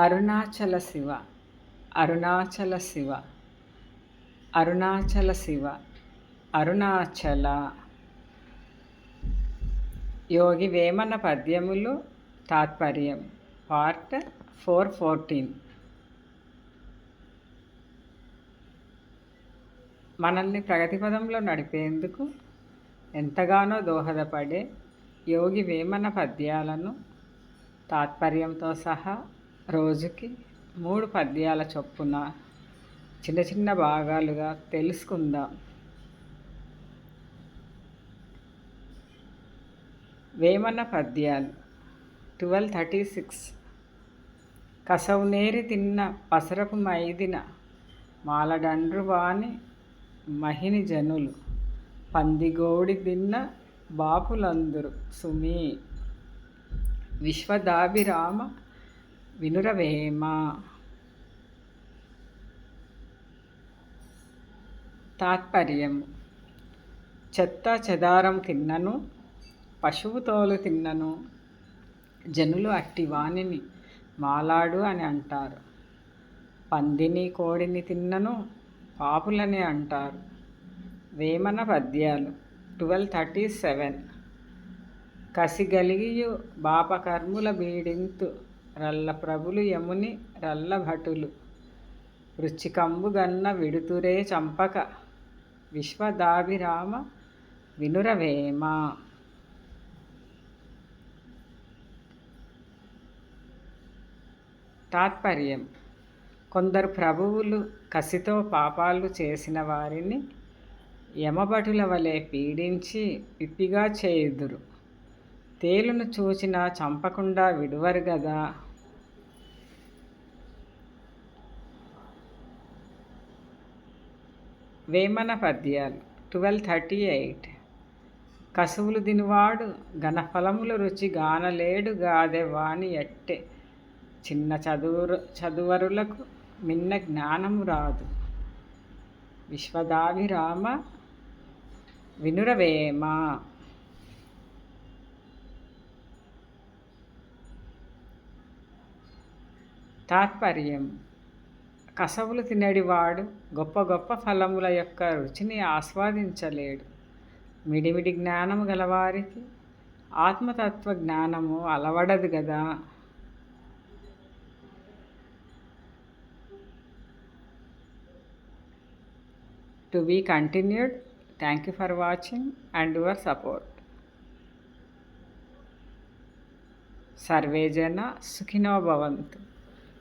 అరుణాచల శివ అరుణాచల శివ అరుణాచల శివ అరుణాచల. యోగి వేమన పద్యములు తాత్పర్యం part four fourteen. మనల్ని ప్రగతి పదంలో నడిపేందుకు ఎంతగానో దోహదపడే యోగి వేమన పద్యాలను తాత్పర్యంతో సహా రోజుకి మూడు పద్యాల చొప్పున చిన్న చిన్న భాగాలుగా తెలుసుకుందాం. వేమన పద్యాలు ట్వెల్వ్ థర్టీ సిక్స్. కసవునేరి తిన్న పసరపు మైదిన మాలడండ్రు వాని మహిని జనులు. పందిగోడి తిన్న బాపులందరు సుమి. విశ్వదాభిరామ వినురవేమ తాత్పర్యము చెత్త చెదారం తిన్నను పశువు తోలు తిన్నను జనులు అట్టి వాణిని మాలాడు అని అంటారు. పందిని కోడిని తిన్నను పాపులని అంటారు. వేమన పద్యాలు ట్వెల్వ్ థర్టీ సెవెన్. కసిగలిగియు బాపకర్ముల బీడింతు రల్ల ప్రభులు యముని రల్ల భటులు. రుచికంబుగన్న విడుతురే చంపక విశ్వదాభిరామ వినురవేమ. తాత్పర్యం. కొందరు ప్రభువులు కసితో పాపాలు చేసిన వారిని యమభటుల వలె పీడించి పిప్పిగా చేయుదురు. తేలును చూచినా చంపకుండా విడువరు గదా. వేమన పద్యాలు. Twelve thirty eight. కసువులు దినివాడు ఘనఫలముల రుచి గానలేడు గాదె వాణి ఎట్టె. చిన్న చదువు చదువరులకు మిన్న జ్ఞానము రాదు. విశ్వదాభిరామ వినురవేమ. తాత్పర్యం. కసవులు తినడివాడు గొప్ప గొప్ప ఫలముల యొక్క రుచిని ఆస్వాదించలేడు. మిడిమిడి జ్ఞానము గలవారికి ఆత్మతత్వ జ్ఞానము అలవడదు కదా to be continued thank you for watching and your support. Survey జన సుఖినో భవంతు.